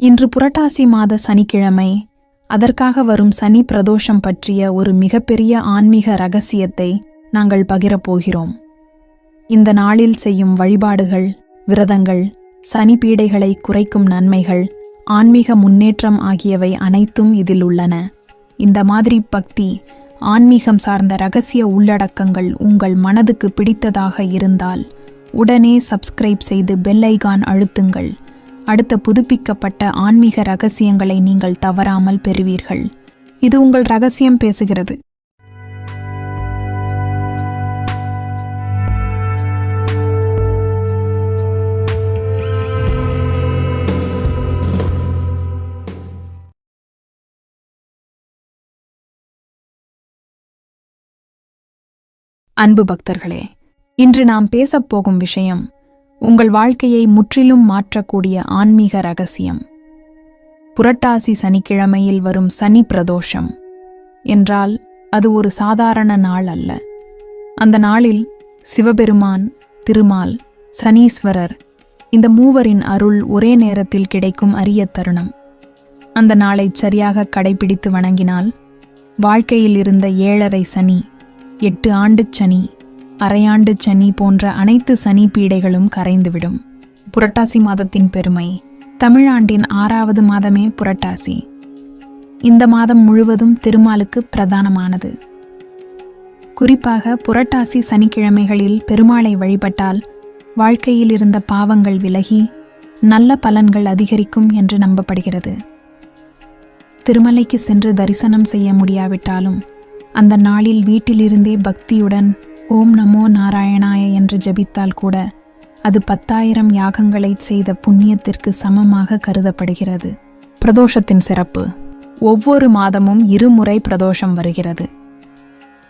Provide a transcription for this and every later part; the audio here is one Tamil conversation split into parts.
இன்று புரட்டாசி மாத சனிக்கிழமை. அதற்காக வரும் சனி பிரதோஷம் பற்றிய ஒரு மிகப்பெரிய ஆன்மீக ரகசியத்தை நாங்கள் பகிரப்போகிறோம். இந்த நாளில் செய்யும் வழிபாடுகள் விரதங்கள் சனி பீடைகளை குறைக்கும் நன்மைகள் ஆன்மீக முன்னேற்றம் ஆகியவை அனைத்தும் இதில் உள்ளன. இந்த மாதிரி பக்தி ஆன்மீகம் சார்ந்த ரகசிய உள்ளடக்கங்கள் உங்கள் மனதுக்கு பிடித்ததாக இருந்தால் உடனே சப்ஸ்கிரைப் செய்து பெல் ஐகான் அழுத்துங்கள். அடுத்த புதுப்பிக்கப்பட்ட ஆன்மீக ரகசியங்களை நீங்கள் தவறாமல் பெறுவீர்கள். இது உங்கள் ரகசியம் பேசுகிறது. அன்பு பக்தர்களே இன்று நாம் பேசப் போகும் விஷயம் உங்கள் வாழ்க்கையை முற்றிலும் மாற்றக்கூடிய ஆன்மீக ரகசியம். புரட்டாசி சனிக்கிழமையில் வரும் சனி பிரதோஷம். என்றால் அது ஒரு சாதாரண நாள் அல்ல. அந்த நாளில் சிவபெருமான் திருமால் சனீஸ்வரர் இந்த மூவரின் அருள் ஒரே நேரத்தில் கிடைக்கும் அரிய தருணம். அந்த நாளை சரியாக கடைபிடித்து வணங்கினால் வாழ்க்கையில் இருந்த ஏழரை சனி எட்டு ஆண்டுச் சனி அரையாண்டு சனி போன்ற அனைத்து சனி பீடைகளும் கரைந்துவிடும். புரட்டாசி மாதத்தின் பெருமை. தமிழாண்டின் ஆறாவது மாதமே புரட்டாசி. இந்த மாதம் முழுவதும் திருமாலுக்கு பிரதானமானது. குறிப்பாக புரட்டாசி சனிக்கிழமைகளில் பெருமாளை வழிபட்டால் வாழ்க்கையில் இருந்த பாவங்கள் விலகி நல்ல பலன்கள் அதிகரிக்கும் என்று நம்பப்படுகிறது. திருமலைக்கு சென்று தரிசனம் செய்ய முடியாவிட்டாலும் அந்த நாளில் வீட்டிலிருந்தே பக்தியுடன் ஓம் நமோ நாராயணாய என்று ஜெபித்தால் கூட அது பத்தாயிரம் யாகங்களை செய்த புண்ணியத்திற்கு சமமாக கருதப்படுகிறது. பிரதோஷத்தின் சிறப்பு. ஒவ்வொரு மாதமும் இருமுறை பிரதோஷம் வருகிறது.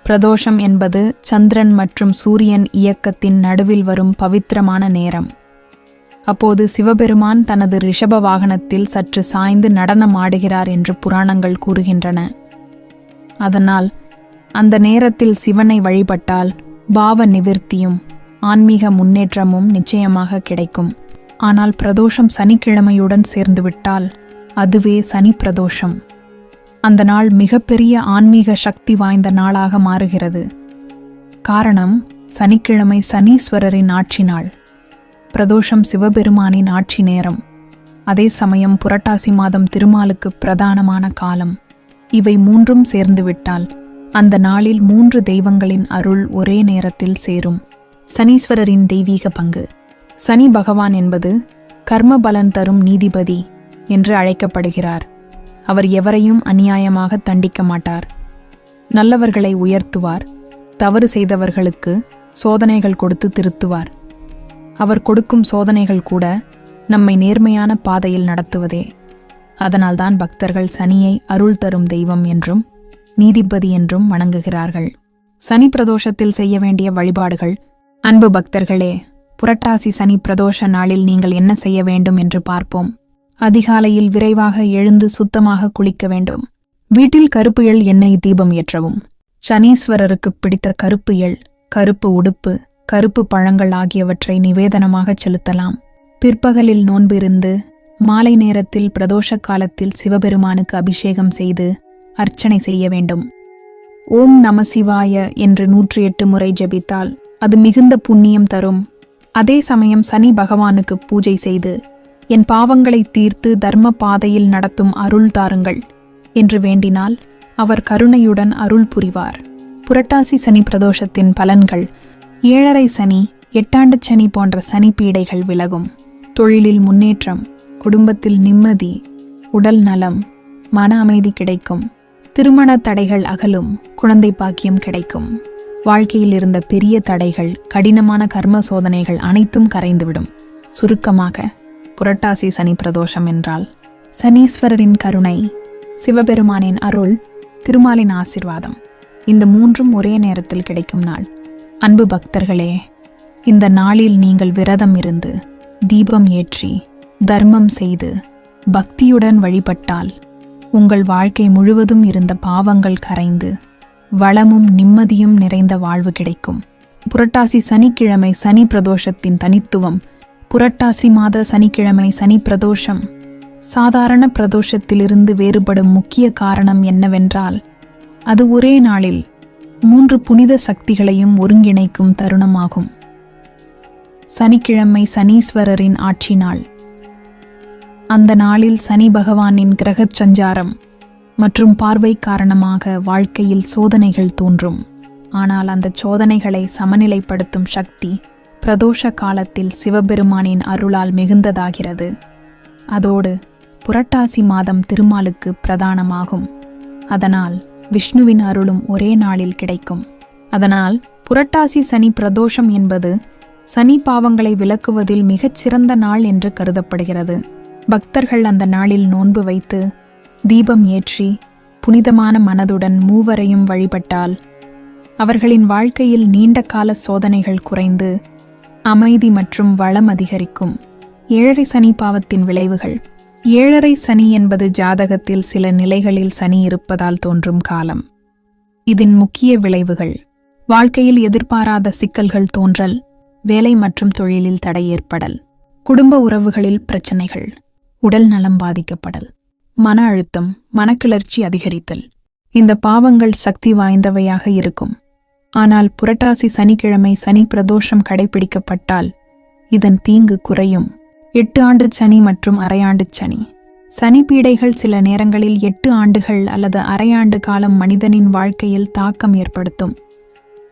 பிரதோஷம் என்பது சந்திரன் மற்றும் சூரியன் இயக்கத்தின் நடுவில் வரும் பவித்திரமான நேரம். அப்போது சிவபெருமான் தனது ரிஷப வாகனத்தில் சற்று சாய்ந்து நடனம் ஆடுகிறார் என்று புராணங்கள் கூறுகின்றன. அதனால் அந்த நேரத்தில் சிவனை வழிபட்டால் பாவ நிவிர்த்தியும் ஆன்மீக முன்னேற்றமும் நிச்சயமாக கிடைக்கும். ஆனால் பிரதோஷம் சனிக்கிழமையுடன் சேர்ந்துவிட்டால் அதுவே சனி பிரதோஷம் அந்த நாள் மிகப்பெரிய ஆன்மீக சக்தி வாய்ந்த நாளாக மாறுகிறது. காரணம் சனிக்கிழமை சனீஸ்வரரின் ஆட்சி நாள். பிரதோஷம் சிவபெருமானின் ஆட்சி நேரம். அதே சமயம் புரட்டாசி மாதம் திருமாலுக்கு பிரதானமான காலம். இவை மூன்றும் சேர்ந்துவிட்டால் அந்த நாளில் மூன்று தெய்வங்களின் அருள் ஒரே நேரத்தில் சேரும். சனீஸ்வரரின் தெய்வீக பங்கு. சனி பகவான் என்பது கர்ம பலன் தரும் நீதிபதி என்று அழைக்கப்படுகிறார். அவர் எவரையும் அநியாயமாக தண்டிக்க மாட்டார். நல்லவர்களை உயர்த்துவார். தவறு செய்தவர்களுக்கு சோதனைகள் கொடுத்து திருத்துவார். அவர் கொடுக்கும் சோதனைகள் கூட நம்மை நேர்மையான பாதையில் நடத்துவதே. அதனால்தான் பக்தர்கள் சனியை அருள் தரும் தெய்வம் என்றும் நீதிபதி என்றும் வணங்குகிறார்கள். சனி பிரதோஷத்தில் செய்ய வேண்டிய வழிபாடுகள் அன்பு பக்தர்களே புரட்டாசி சனி பிரதோஷ நாளில் நீங்கள் என்ன செய்ய வேண்டும் என்று பார்ப்போம். அதிகாலையில் விரைவாக எழுந்து சுத்தமாக குளிக்க வேண்டும். வீட்டில் கருப்பு எள் எண்ணெய் தீபம் ஏற்றவும். சனீஸ்வரருக்கு பிடித்த கருப்பு எள் கருப்பு உடுப்பு கருப்பு பழங்கள் ஆகியவற்றை நிவேதனமாகச் செலுத்தலாம். பிற்பகலில் நோன்பிருந்து மாலை நேரத்தில் பிரதோஷ காலத்தில் சிவபெருமானுக்கு அபிஷேகம் செய்து அர்ச்சனை செய்ய வேண்டும். ஓம் நம சிவாய என்று நூற்றி எட்டு முறை ஜெபித்தால் அது மிகுந்த புண்ணியம் தரும். அதே சமயம் சனி பகவானுக்கு பூஜை செய்து என் பாவங்களை தீர்த்து தர்ம பாதையில் நடத்தும் அருள் தாருங்கள் என்று வேண்டினால் அவர் கருணையுடன் அருள் புரிவார். புரட்டாசி சனி பிரதோஷத்தின் பலன்கள் ஏழரை சனி எட்டாண்டு சனி போன்ற சனி பீடைகள் விலகும். தொழிலில் முன்னேற்றம் குடும்பத்தில் நிம்மதி உடல் நலம் மன அமைதி கிடைக்கும். திருமண தடைகள் அகலும் குழந்தை பாக்கியம் கிடைக்கும். வாழ்க்கையில் இருந்த பெரிய தடைகள் கடினமான கர்ம சோதனைகள் அனைத்தும் கரைந்துவிடும். சுருக்கமாக புரட்டாசி சனி பிரதோஷம் என்றால் சனீஸ்வரரின் கருணை சிவபெருமானின் அருள் திருமாலின் ஆசிர்வாதம். இந்த மூன்றும் ஒரே நேரத்தில் கிடைக்கும் நாள். அன்பு பக்தர்களே இந்த நாளில் நீங்கள் விரதம் இருந்து தீபம் ஏற்றி தர்மம் செய்து பக்தியுடன் வழிபட்டால் உங்கள் வாழ்க்கை முழுவதும் இருந்த பாவங்கள் கரைந்து வளமும் நிம்மதியும் நிறைந்த வாழ்வு கிடைக்கும். புரட்டாசி சனிக்கிழமை சனி பிரதோஷத்தின் தனித்துவம். புரட்டாசி மாத சனிக்கிழமை சனி பிரதோஷம். சாதாரண பிரதோஷத்திலிருந்து வேறுபடும் முக்கிய காரணம் என்னவென்றால் அது ஒரே நாளில் மூன்று புனித சக்திகளையும் ஒருங்கிணைக்கும் தருணமாகும். சனிக்கிழமை சனீஸ்வரரின் ஆட்சி நாள். அந்த நாளில் சனி பகவானின் கிரகச் சஞ்சாரம் மற்றும் பார்வை காரணமாக வாழ்க்கையில் சோதனைகள் தோன்றும். ஆனால் அந்த சோதனைகளை சமநிலைப்படுத்தும் சக்தி பிரதோஷ காலத்தில் சிவபெருமானின் அருளால் மிகுந்ததாகிறது. அதோடு புரட்டாசி மாதம் திருமாலுக்கு பிரதானமாகும். அதனால் விஷ்ணுவின் அருளும் ஒரே நாளில் கிடைக்கும். அதனால் புரட்டாசி சனி பிரதோஷம் என்பது சனி பாவங்களை விளக்குவதில் மிகச் சிறந்த நாள் என்று கருதப்படுகிறது. பக்தர்கள் அந்த நாளில் நோன்பு வைத்து தீபம் ஏற்றி புனிதமான மனதுடன் மூவரையும் வழிபட்டால் அவர்களின் வாழ்க்கையில் நீண்ட கால சோதனைகள் குறைந்து அமைதி மற்றும் வளம் அதிகரிக்கும். ஏழரை சனி பாவத்தின் விளைவுகள். ஏழரை சனி என்பது ஜாதகத்தில் சில நிலைகளில் சனி இருப்பதால் தோன்றும் காலம். இதன் முக்கிய விளைவுகள். வாழ்க்கையில் எதிர்பாராத சிக்கல்கள் தோன்றல் வேலை மற்றும் தொழிலில் தடை ஏற்படல். குடும்ப உறவுகளில் பிரச்சனைகள். உடல் நலம் பாதிக்கப்படல். மன அழுத்தம் மனக்கிளர்ச்சி அதிகரித்தல். இந்த பாவங்கள் சக்தி வாய்ந்தவையாக இருக்கும். ஆனால் புரட்டாசி சனிக்கிழமை சனி பிரதோஷம் கடைபிடிக்கப்பட்டால் இதன் தீங்கு குறையும். எட்டு ஆண்டு சனி மற்றும் அரையாண்டு சனி. சனி பீடைகள் சில நேரங்களில் எட்டு ஆண்டுகள் அல்லது அரையாண்டு காலம் மனிதனின் வாழ்க்கையில் தாக்கம் ஏற்படுத்தும்.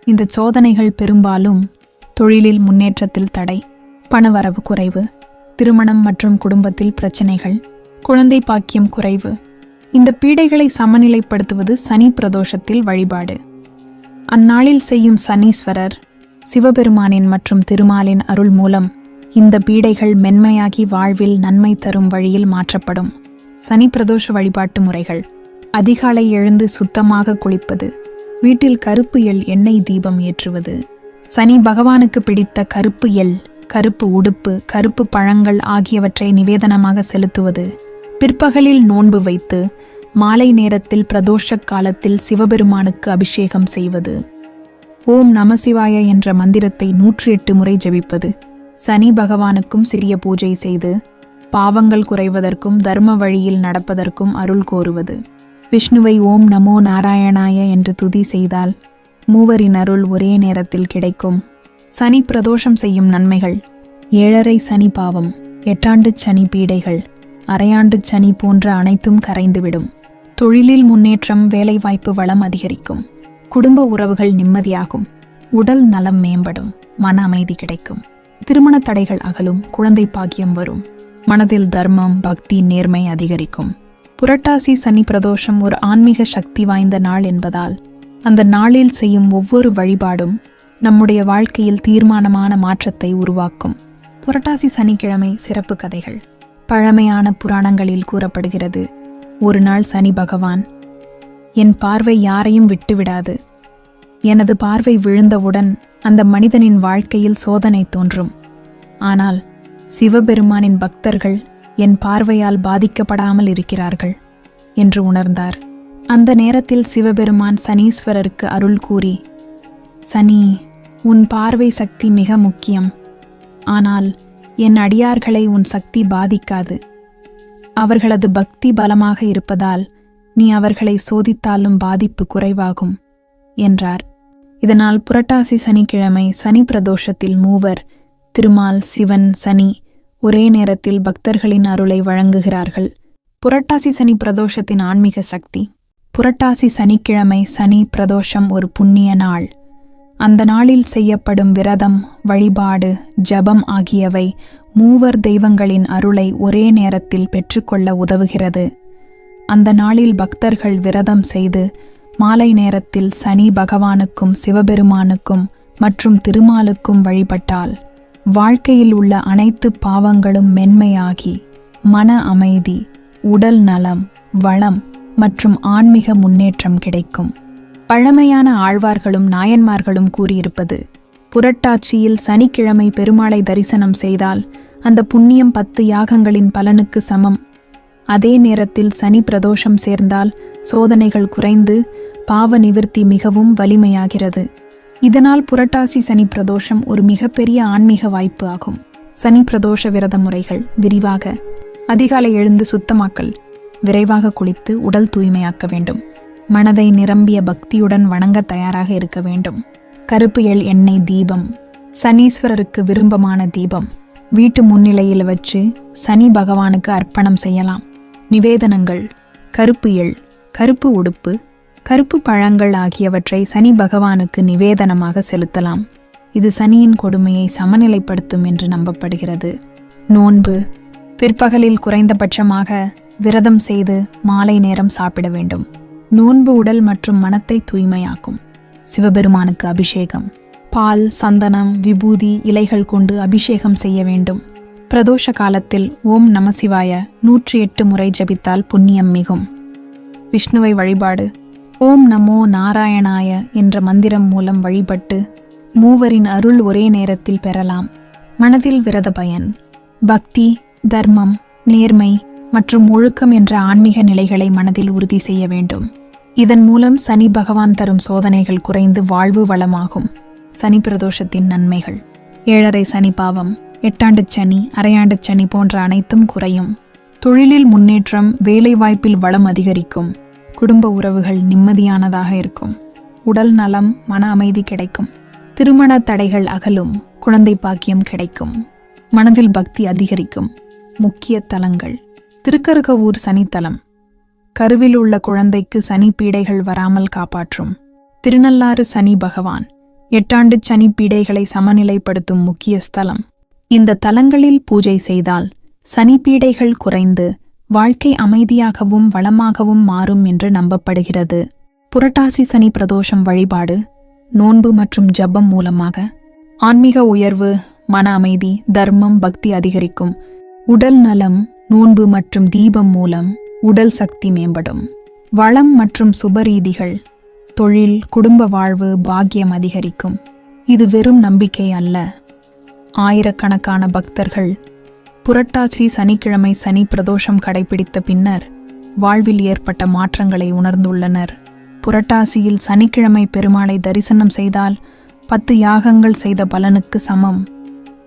இந்த சோதனைகள் பெரும்பாலும் தொழிலில் முன்னேற்றத்தில் தடை. பணவரவு குறைவு திருமணம் மற்றும் குடும்பத்தில் பிரச்சனைகள் குழந்தை பாக்கியம் குறைவு இந்த பீடைகளை சமநிலைப்படுத்துவது சனி பிரதோஷத்தில் வழிபாடு. அந்நாளில் செய்யும் சனீஸ்வரர் சிவபெருமானின் மற்றும் திருமாலின் அருள் மூலம் இந்த பீடைகள் மென்மையாகி வாழ்வில் நன்மை தரும் வழியில் மாற்றப்படும். சனி பிரதோஷ வழிபாட்டு முறைகள். அதிகாலை எழுந்து சுத்தமாக குளிப்பது. வீட்டில் கருப்பு எல் எண்ணெய் தீபம் ஏற்றுவது. சனி பகவானுக்கு பிடித்த கருப்பு எல் கருப்பு உடுப்பு கருப்பு பழங்கள் ஆகியவற்றை நிவேதனமாக செலுத்துவது. பிற்பகலில் நோன்பு வைத்து மாலை நேரத்தில் பிரதோஷ காலத்தில் சிவபெருமானுக்கு அபிஷேகம் செய்வது. ஓம் நமசிவாய என்ற மந்திரத்தை நூற்றி எட்டு முறை ஜெபிப்பது. சனி பகவானுக்கும் சிறிய பூஜை செய்து பாவங்கள் குறைவதற்கும் தர்ம வழியில் நடப்பதற்கும் அருள் கோருவது. விஷ்ணுவை ஓம் நமோ நாராயணாய என்று துதி செய்தால் மூவரின் அருள் ஒரே நேரத்தில் கிடைக்கும். சனி பிரதோஷம் செய்யும் நன்மைகள். ஏழரை சனி பாவம் எட்டாண்டு சனி பீடைகள் அரையாண்டு சனி போன்ற அனைத்தும் கரைந்துவிடும். தொழிலில் முன்னேற்றம் வேலைவாய்ப்பு வளம் அதிகரிக்கும். குடும்ப உறவுகள் நிம்மதியாகும். உடல் நலம் மேம்படும். மன அமைதி கிடைக்கும். திருமண தடைகள் அகலும். குழந்தை பாக்கியம் வரும். மனதில் தர்மம் பக்தி நேர்மை அதிகரிக்கும். புரட்டாசி சனி பிரதோஷம் ஒரு ஆன்மீக சக்தி வாய்ந்த நாள் என்பதால் அந்த நாளில் செய்யும் ஒவ்வொரு வழிபாடும் நம்முடைய வாழ்க்கையில் தீர்மானமான மாற்றத்தை உருவாக்கும். புரட்டாசி சனிக்கிழமை சிறப்பு கதைகள். பழமையான புராணங்களில் கூறப்படுகிறது ஒரு நாள் சனி பகவான் என் பார்வை யாரையும் விட்டுவிடாது. எனது பார்வை விழுந்தவுடன் அந்த மனிதனின் வாழ்க்கையில் சோதனை தோன்றும். ஆனால் சிவபெருமானின் பக்தர்கள் என் பார்வையால் பாதிக்கப்படாமல் இருக்கிறார்கள் என்று உணர்ந்தார். அந்த நேரத்தில் சிவபெருமான் சனீஸ்வரருக்கு அருள் கூறி சனி உன் பார்வை சக்தி மிக முக்கியம். ஆனால் என் அடியார்களை உன் சக்தி பாதிக்காது. அவர்களது பக்தி பலமாக இருப்பதால் நீ அவர்களை சோதித்தாலும் பாதிப்பு குறைவாகும் என்றார். இதனால் புரட்டாசி சனிக்கிழமை சனி பிரதோஷத்தில் மூவர் திருமால் சிவன் சனி ஒரே நேரத்தில் பக்தர்களின் அருளை வழங்குகிறார்கள். புரட்டாசி சனி பிரதோஷத்தின் ஆன்மீக சக்தி. புரட்டாசி சனிக்கிழமை சனி பிரதோஷம் ஒரு புண்ணிய நாள். அந்த நாளில் செய்யப்படும் விரதம் வழிபாடு ஜபம் ஆகியவை மூவர் தெய்வங்களின் அருளை ஒரே நேரத்தில் பெற்றுக்கொள்ள உதவுகிறது. அந்த நாளில் பக்தர்கள் விரதம் செய்து மாலை நேரத்தில் சனி பகவானுக்கும் சிவபெருமானுக்கும் மற்றும் திருமாலுக்கும் வழிபட்டால் வாழ்க்கையில் உள்ள அனைத்து பாவங்களும் மென்மையாகி மன அமைதி உடல் நலம் வளம் மற்றும் ஆன்மீக முன்னேற்றம் கிடைக்கும். பழமையான ஆழ்வார்களும் நாயன்மார்களும் கூறியிருப்பது புரட்டாட்சியில் சனிக்கிழமை பெருமாளை தரிசனம் செய்தால் அந்த புண்ணியம் பத்து யாகங்களின் பலனுக்கு சமம். அதே நேரத்தில் சனி பிரதோஷம் சேர்ந்தால் சோதனைகள் குறைந்து பாவ நிவிர்த்தி மிகவும் வலிமையாகிறது. இதனால் புரட்டாசி சனி பிரதோஷம் ஒரு மிகப்பெரிய ஆன்மீக வாய்ப்பு ஆகும். சனி பிரதோஷ விரத முறைகள் விரிவாக அதிகாலை எழுந்து சுத்தமாக்கல் விரைவாக குளித்து உடல் தூய்மையாக்க வேண்டும். மனதை நிரம்பிய பக்தியுடன் வணங்க தயாராக இருக்க வேண்டும். கருப்பு எள் எண்ணெய் தீபம். சனீஸ்வரருக்கு விரும்பமான தீபம். வீட்டு முன்னிலையில் வச்சு சனி பகவானுக்கு அர்ப்பணம் செய்யலாம். நிவேதனங்கள். கருப்பு எள் கருப்பு உடுப்பு கருப்பு பழங்கள் ஆகியவற்றை சனி பகவானுக்கு நிவேதனமாக செலுத்தலாம். இது சனியின் கொடுமையை சமநிலைப்படுத்தும் என்று நம்பப்படுகிறது. நோன்பு. பிற்பகலில் குறைந்தபட்சமாக விரதம் செய்து மாலை நேரம் சாப்பிட வேண்டும். நோன்பு உடல் மற்றும் மனத்தை தூய்மையாக்கும். சிவபெருமானுக்கு அபிஷேகம். பால் சந்தனம் விபூதி இலைகள் கொண்டு அபிஷேகம் செய்ய வேண்டும். பிரதோஷ காலத்தில் ஓம் நமசிவாய நூற்றி எட்டு முறை ஜபித்தால் புண்ணியம் மிகும். விஷ்ணுவை வழிபாடு. ஓம் நமோ நாராயணாய என்ற மந்திரம் மூலம் வழிபட்டு மூவரின் அருள் ஒரே நேரத்தில் பெறலாம். மனதில் விரத பயன். பக்தி தர்மம் நேர்மை மற்றும் ஒழுக்கம் என்ற ஆன்மீக நிலைகளை மனதில் உறுதி செய்ய வேண்டும். இதன் மூலம் சனி பகவான் தரும் சோதனைகள் குறைந்து வாழ்வு வளமாகும். சனி பிரதோஷத்தின் நன்மைகள். ஏழரை சனி பாவம் எட்டாண்டு சனி அரையாண்டு சனி போன்ற அனைத்தும் குறையும். தொழிலில் முன்னேற்றம் வேலைவாய்ப்பில் வளம் அதிகரிக்கும். குடும்ப உறவுகள் நிம்மதியானதாக இருக்கும். உடல் நலம் மன அமைதி கிடைக்கும். திருமண தடைகள் அகலும் குழந்தை பாக்கியம் கிடைக்கும். மனதில் பக்தி அதிகரிக்கும். முக்கிய தலங்கள். திருக்கருகவூர் சனித்தலம். கருவில் உள்ள குழந்தைக்கு சனி பீடைகள் வராமல் காப்பாற்றும். திருநள்ளாறு சனி பகவான் எட்டாண்டு சனி பீடைகளை சமநிலைப்படுத்தும் முக்கிய ஸ்தலம். இந்த தலங்களில் பூஜை செய்தால் சனி பீடைகள் குறைந்து வாழ்க்கை அமைதியாகவும் வளமாகவும் மாறும் என்று நம்பப்படுகிறது. புரட்டாசி சனி பிரதோஷம் வழிபாடு நோன்பு மற்றும் ஜப்பம் மூலமாக ஆன்மீக உயர்வு மன அமைதி தர்மம் பக்தி அதிகரிக்கும். உடல் நலம் நோன்பு மற்றும் தீபம் மூலம் உடல் சக்தி மேம்படும். வளம் மற்றும் சுபரீதிகள் தொழில் குடும்ப வாழ்வு பாக்கியம் அதிகரிக்கும். இது வெறும் நம்பிக்கை அல்ல. ஆயிரக்கணக்கான பக்தர்கள் புரட்டாசி சனிக்கிழமை சனி பிரதோஷம் கடைபிடித்த பின்னர் வாழ்வில் ஏற்பட்ட மாற்றங்களை உணர்ந்துள்ளனர். புரட்டாசியில் சனிக்கிழமை பெருமாளை தரிசனம் செய்தால் பத்து யாகங்கள் செய்த பலனுக்கு சமம்.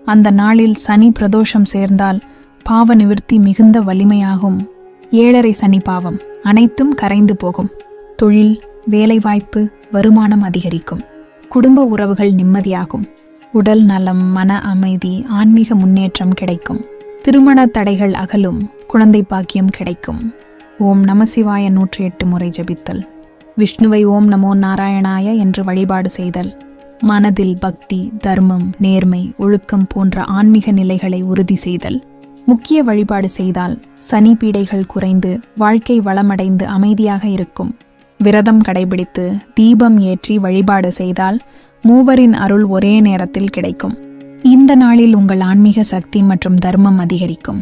அந்த நாளில் சனி பிரதோஷம் சேர்ந்தால் பாவ நிவிர்த்தி மிகுந்த வலிமையாகும். ஏழரை சனி பாவம். அனைத்தும் கரைந்து போகும். தொழில் வேலைவாய்ப்பு வருமானம் அதிகரிக்கும். குடும்ப உறவுகள் நிம்மதியாகும். உடல் நலம் மன அமைதி ஆன்மீக முன்னேற்றம் கிடைக்கும். திருமண தடைகள் அகலும். குழந்தை பாக்கியம் கிடைக்கும். ஓம் நமசிவாய நூற்றி எட்டு முறை ஜபித்தல். விஷ்ணுவை ஓம் நமோ நாராயணாய என்று வழிபாடு செய்தல். மனதில் பக்தி தர்மம் நேர்மை ஒழுக்கம் போன்ற ஆன்மீக நிலைகளை உறுதி செய்தல். முக்கிய வழிபாடு செய்தால் சனி பீடைகள் குறைந்து வாழ்க்கை வளமடைந்து அமைதியாக இருக்கும். விரதம் கடைபிடித்து தீபம் ஏற்றி வழிபாடு செய்தால் மூவரின் அருள் ஒரே நேரத்தில் கிடைக்கும். இந்த நாளில் உங்கள் ஆன்மீக சக்தி மற்றும் தர்மம் அதிகரிக்கும்.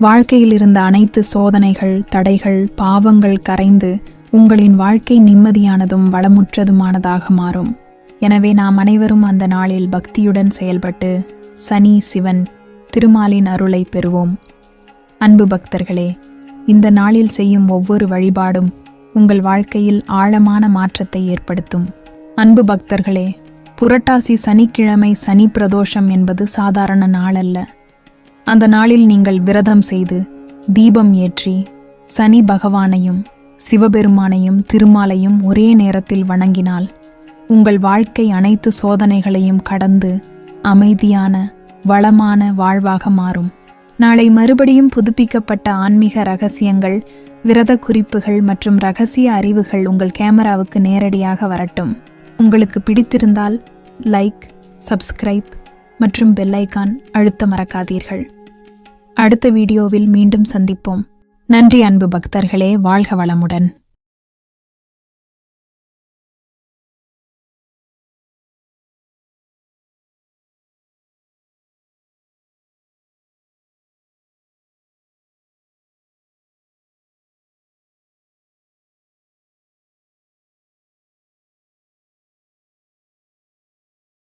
வாழ்க்கையில் இருந்த அனைத்து சோதனைகள் தடைகள் பாவங்கள் கரைந்து உங்களின் வாழ்க்கை நிம்மதியானதும் வளமுற்றதுமானதாக மாறும். எனவே நாம் அனைவரும் அந்த நாளில் பக்தியுடன் செயல்பட்டு சனி சிவன் திருமாலின் அருளை பெறுவோம். அன்பு பக்தர்களே இந்த நாளில் செய்யும் ஒவ்வொரு வழிபாடும் உங்கள் வாழ்க்கையில் ஆழமான மாற்றத்தை ஏற்படுத்தும். அன்பு பக்தர்களே புரட்டாசி சனிக்கிழமை சனி பிரதோஷம் என்பது சாதாரண நாள் அல்ல அந்த நாளில் நீங்கள் விரதம் செய்து தீபம் ஏற்றி சனி பகவானையும் சிவபெருமானையும் திருமாலையும் ஒரே நேரத்தில் வணங்கினால் உங்கள் வாழ்க்கை அனைத்து சோதனைகளையும் கடந்து அமைதியான வளமான வாழ்வாக மாறும். நாளை மறுபடியும் புதுப்பிக்கப்பட்ட ஆன்மீக ரகசியங்கள் விரத குறிப்புகள் மற்றும் ரகசிய அறிவுகள் உங்கள் கேமராவுக்கு நேரடியாக வரட்டும். உங்களுக்கு பிடித்திருந்தால் லைக் சப்ஸ்கிரைப் மற்றும் பெல்லைக்கான் அழுத்த மறக்காதீர்கள். அடுத்த வீடியோவில் மீண்டும் சந்திப்போம். நன்றி அன்பு பக்தர்களே வாழ்க வளமுடன்.